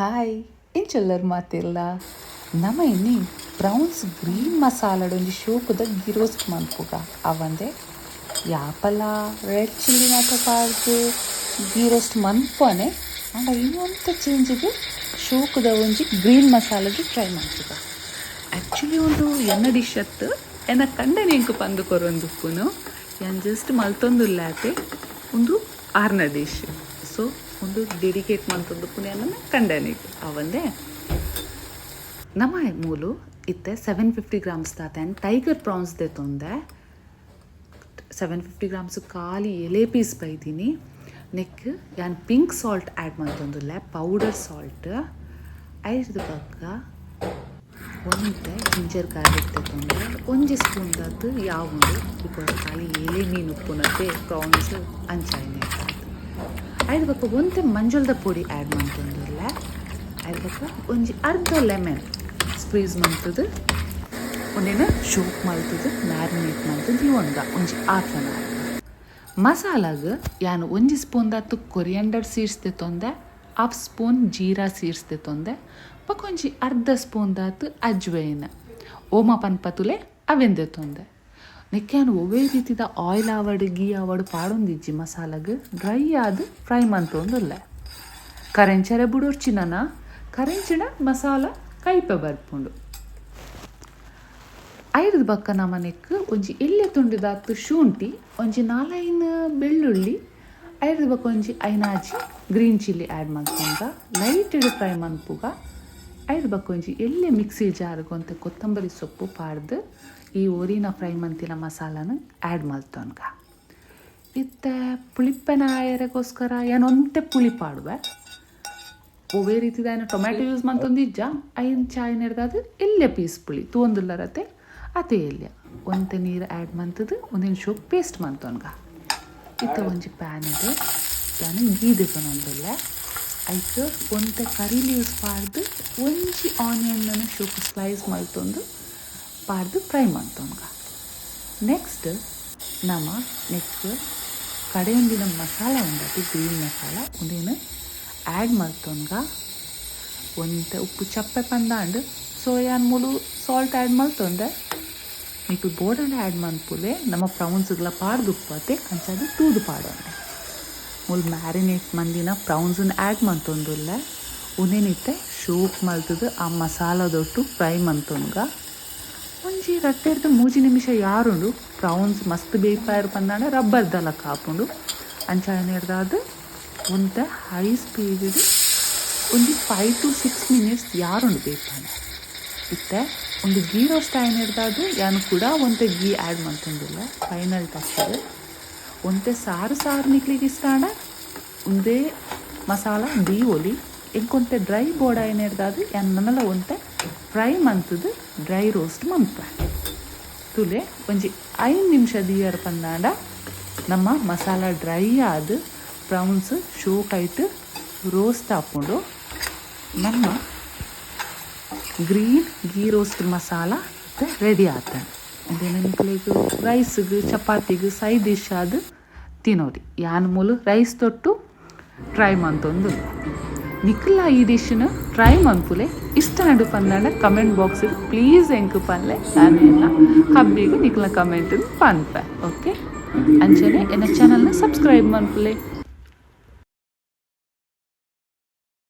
Hi, ಇಂಚೆಲ್ಲರ್ ಮಾತಿಲ್ಲ. നമ്മ ಇನ್ನಿ browns green ಮಸಾಲಡ್ ಒಂಜಿ ಶೋಕುದ ಗಿರೋಸ್ಟ್ ಮನ್ಪುಗ ಅವಂದೆ, ಯಾಪಲ, ರೆಡ್ ಚಿಲ್ಲಿ ಮಾತ ಪಾರ್ದು ಗೀರೋಸ್ಟ್ ಮನ್ಪನೆ ಆಂಡ ಇನ್ನೊಂತ ಚೇಂಜಿಗೆ ಶೋಕುದ ಒಂಜಿ ಗ್ರೀನ್ ಮಸಾಲಗೆ ಟ್ರೈ ಮಾಡ್ತುಗ ಆ್ಯಕ್ಚುಲಿ ಒಂದು ಎನ್ನ ಡಿಶ್ ಅತ್ತು ಎನ್ನ ಕಂಡನೆ ಎಂಕು ಪಂದು ಕೊರೊಂದುಪ್ಪುನು ಯಾನ್ ಜಸ್ಟ್ ಮಲ್ತೊಂದುಲ್ಲಾತೆ, ಒಂದು ಆರ್ನ ಡಿಶ್ ಸೊ, ಒಂದು ಡೆಡಿಕೇಟ್ ಮಂತೊಂದುಪ್ಪುನೆ ಅನ್ನನ ಕಂಡನಿಗೆ ಅವಂದೆ. ನಮ್ಮ ಮೂಲು ಇತ್ತೆ ಸೆವೆನ್ ಫಿಫ್ಟಿ ಗ್ರಾಮ್ಸ್ ತಾತೇನು ಟೈಗರ್ ಪ್ರಾನ್ಸ್ ದೇ ತೊಂದೆ. ಸೆವೆನ್ ಫಿಫ್ಟಿ ಗ್ರಾಮ್ಸ್ ಖಾಲಿ ಎಲೆ ಪೀಸ್ ಬೈದೀನಿ. ನೆಕ್ ಯಾನ್ ಪಿಂಕ್ ಸಾಲ್ಟ್ ಆ್ಯಡ್ ಮಾಡ್ತಂದಿಲ್ಲ ಪೌಡರ್ ಸಾಲ್ಟ್ ಐದು ಪಕ್ಕ ಒಂತೆ ಜಿಂಜರ್ ಗಾರ್ಲಿಕ್ ತೊಂದರೆ ಒಂಜಿ ಸ್ಪೂನ್ದದ್ದು ಯಾವ ಬಿಕಾಸ್ ಖಾಲಿ ಎಲೆ ಮೀನು ಉಪ್ಪುನದ್ದೇ ಪ್ರಾನ್ಸ್ ಅಂಚಾಯ್ನೆ ಐದು ಬಕ್ಕ ಒಂತೆ ಮಂಜುಳದ ಪುಡಿ ಆ್ಯಡ್ ಮಾಡ್ತಂದಿಲ್ಲ ಐದು ಬಕ್ಕ ಒಂಜಿ ಅರ್ಧ ಲೆಮನ್ ಸ್ಕ್ವೀಸ್ ಮಾಡ್ತದೆ. ಒಂದಿನ ಶೋಪ್ ಮಾಡ್ತದೆ ಮ್ಯಾರಿನೇಟ್ ಮಾಡ್ತದೆ ಒಂದ, ಒಂಜಿ ಹಾಫ್ ಅನ್ ಅವರ್ ಮಸಾಲಾಗ ಯಾನು ಒಂಜಿ ಸ್ಪೂನ್ದತ್ತು ಕೊರಿಯಂಡರ್ ಸೀಡ್ಸ್ ತೊಂದೆ ಹಾಫ್ ಸ್ಪೂನ್ ಜೀರಾ ಸೀಡ್ಸ್ ತೊಂದೆ ಬಕೊಂಜಿ ಅರ್ಧ ಸ್ಪೂನ್ ದಾತು ಅಜ್ವೇನ, ಓಮ ಪನ್ಪತುಲೆ ಅವೆಂದೆ ತೊಂದೆ. ನೆಕ್ಕೆನು ಒವೇ ರೀತಿದ ಆಯಿಲ್ ಆವಡ್ ಗೀ ಆವಡ್ ಪಾಡೊಂದಿಜ್ಜಿ ಮಸಾಲಾಗ. ಡ್ರೈ ಆದ್ ಫ್ರೈ ಮಂತೊಂದುಲ್ಲ ಕರೆಂಚರೆ ಬುಡೊರ್ಚಿನನ, ಕರೆಂಚಿನ ಮಸಾಲ ಕೈಪ ಬರ್ಪುಂಡು. ಐದು ಬಕ್ಕ ನಮನೆಕ್ ಒಂಜಿ ಎಲ್ಯ ತುಂಡಿದಾತು ಶುಂಠಿ, ಒಂಜಿ ನಾಲೈನ್ ಬೆಳ್ಳುಳ್ಳಿ ಐದು ಬಕ್ಕ ಒಂಜಿ ಐನಾಜಿ ಗ್ರೀನ್ ಚಿಲ್ಲಿ ಆ್ಯಡ್ ಮಾಡ್ಕೊಂಡ ಲೈಟ್ ಇಡು ಫ್ರೈ ಮನ್ಪುಗ ಐದು ಬಕ್ಕ ಒಂಜಿ ಎಲ್ಯ ಮಿಕ್ಸಿ ಜಾರ್ಗೊಂತೆ ಕೊತ್ತಂಬರಿ ಸೊಪ್ಪು ಪಾಡ್ದು ಈ ಓರಿನ ಫ್ರೈ ಮಂತಿನ ಮಸಾಲನ ಆ್ಯಡ್ ಮಲ್ತೋನ್ಗ ಇತ್ತೆ ಪುಳಿಪ್ಪೆನ ಆಯರೆಗೋಸ್ಕರ ಏನೊಂತೆ ಪುಳಿ ಪಾಡುವೆ ಒವೇ ರೀತಿದ ಏನು ಟೊಮ್ಯಾಟೊ ಯೂಸ್ ಮಂತೊಂದಿಜ್ಜ ಐನ್ ಚಾಯ್ ನೆಡ್ದಾದ ಇಲ್ಲೇ ಪೀಸ್ ಪುಳಿ ತೂಂದುಲ್ಲರತೆ ಅತೆ ಎಲ್ಯ ಒಂತೆ ನೀರು ಆ್ಯಡ್ ಮಂತದ್ದು ಒಂದಿನ ಶೋ ಪೇಸ್ಟ್ ಮಂತೋನ್ಗ ಇತ್ತ ಒಂಜಿ ಪ್ಯಾನ್ ಇದೆ. ನಾನು ಗೀದಿಕೊಂಡೊಂದಿಲ್ಲ ಆಯ್ತು, ಒಂತೆ ಕರಿ ಲೀವ್ಸ್ ಪಾಡ್ದು, ಒಂಜಿ ಆನಿಯನ್ ಶೋಕ್ ಸ್ಲೈಸ್ ಮಲ್ತೊಂದು ಪಾಡ್ದು ಫ್ರೈ ಮಂತೊನ್ಗ ನೆಕ್ಸ್ಟ್ ನಮ ನೆಕ್ಸ್ಟ್ ಕಡೆಯೊಂದಿನ ಮಸಾಲ ಉಂಡತಿ ಗ್ರೀನ್ ಮಸಾಲ. ಒಂದೇನು ಆ್ಯಡ್ ಮಾಡ್ತವನ್ಗ ಒಂದು ಉಪ್ಪು ಚಪ್ಪೆ ಪಂದಾಂಡ್ ಸೋಯಾನ್ ಮೂಲು ಸಾಲ್ಟ್ ಆ್ಯಡ್ ಮಲ್ತೊಂದೆ మీకు ಆಡ್ ಆ್ಯಡ್ ಮಾಡ್ಪೂಲೆ, ನಮ್ಮ ಪ್ರೌನ್ಸ್ಗಳ ಪಾಡ್ದು ಉಪ್ಪತ್ತೆ ಅಂಚದು ತೂದು ಪಾಡೊಂಡೆ ಮೂಲ್ ಮ್ಯಾರಿನೇಟ್ ಮಂದಿನ ಪ್ರೌನ್ಸನ್ನು ಆ್ಯಡ್ ಮಂತೊಂದುಲ್ಲ ಉನೇನಿತ್ತೆ ಶೋಕ್ ಮಲ್ತದು ಆ ಮಸಾಲದೊಟ್ಟು ಫ್ರೈ ಮಂತೊನ್ಗ ಒಂಜಿ ರಟ್ಟೆರ್ದು ಮೂಜಿ ನಿಮಿಷ ಯಾರುಂಡು? ಪ್ರೌನ್ಸ್ ಮಸ್ತ್ ಬೇಯ್ಪಾಯರ್ ಪಂದಾಂಡ ರಬ್ಬರ್ದಲ್ಲ ಕಾಪುಂಡು. ಅಂಚಾಯನೆರ್ದಾದ ಒಂತ ಹೈ ಸ್ಪೀಡ್ ಒಂದು ಫೈವ್ ಟು ಸಿಕ್ಸ್ ಮಿನಿಟ್ಸ್ ಯಾರುಂಡು ಬೇಯ್ಪಾಂಡ ಇತ್ತೆ ಒಂದು ಗೀ ರೋಸ್ಟ್ ಆಯ್ನ ಹಿಡ್ದಾದು ಯಾನು ಕೂಡ ಒಂತೆ ಗೀ ಆ್ಯಡ್ ಮಾಡ್ತಂದಿಲ್ಲ ಫೈನಲ್ ಟಚ್ ಒಂತೆ ಸಾರು ಸಾರು ನಿಕ್ಲಿಗೆ ಇಷ್ಟ ಒಂದೇ ಮಸಾಲ ದಿ ಒಲಿ ಎಂಕೊಂತೆ ಡ್ರೈ ಬೋಡ ಏನು ಹಿಡ್ದಾದು ಯಾನ್ ನನ್ನಲ್ಲ ಒಂತೆ ಫ್ರೈ ಮಂತದ್ದು ಡ್ರೈ ರೋಸ್ಟ್ ಮಂಪ ತುಲೆ ಒಂಜಿ ಐದು ನಿಮಿಷ ದಿಯರ್ ಪಂದಾಂಡ ನಮ್ಮ ಮಸಾಲ ಡ್ರೈ ಆದ ಪ್ರೌನ್ಸ್ ಶೋಕಾಯ್ತು ರೋಸ್ಟ್ ಹಾಕ್ಕೊಂಡು ನಮ್ಮ green ghee roast masala ready ಆತ ಅದೇನು ನಿಕ್ಲೆಗ್ ರೈಸ್ಗೆ ಚಪಾತಿಗೆ ಸೈಡ್ ಡಿಶ್ ಆದ ತಿನ್ನೋರಿ ಯಾನ್ ಮೂಲ ರೈಸ್ ತೊಟ್ಟು ಟ್ರೈ ಮಂತೊಂದು ನಿಕ್ಲ ಈ ಡಿಶ್ನ ಟ್ರೈ ಮನ್ಪುಲೆ ಇಷ್ಟ ನಡು ಪಂದಾಂಡ ಕಮೆಂಟ್ ಬಾಕ್ಸ್ ಪ್ಲೀಸ್ ಎಂಕು ಪನ್ಲೆ ನಾನು ಎಲ್ಲ ಹಬ್ಬಿಗೆ ನಿಕ್ಲ ಕಮೆಂಟ್ ಪನ್ಪೆ ಓಕೆ ಅಂಚನೆ ಎನ್ನ ಚಾನಲ್ನ ಸಬ್ಸ್ಕ್ರೈಬ್ ಮನ್ಪುಲೆ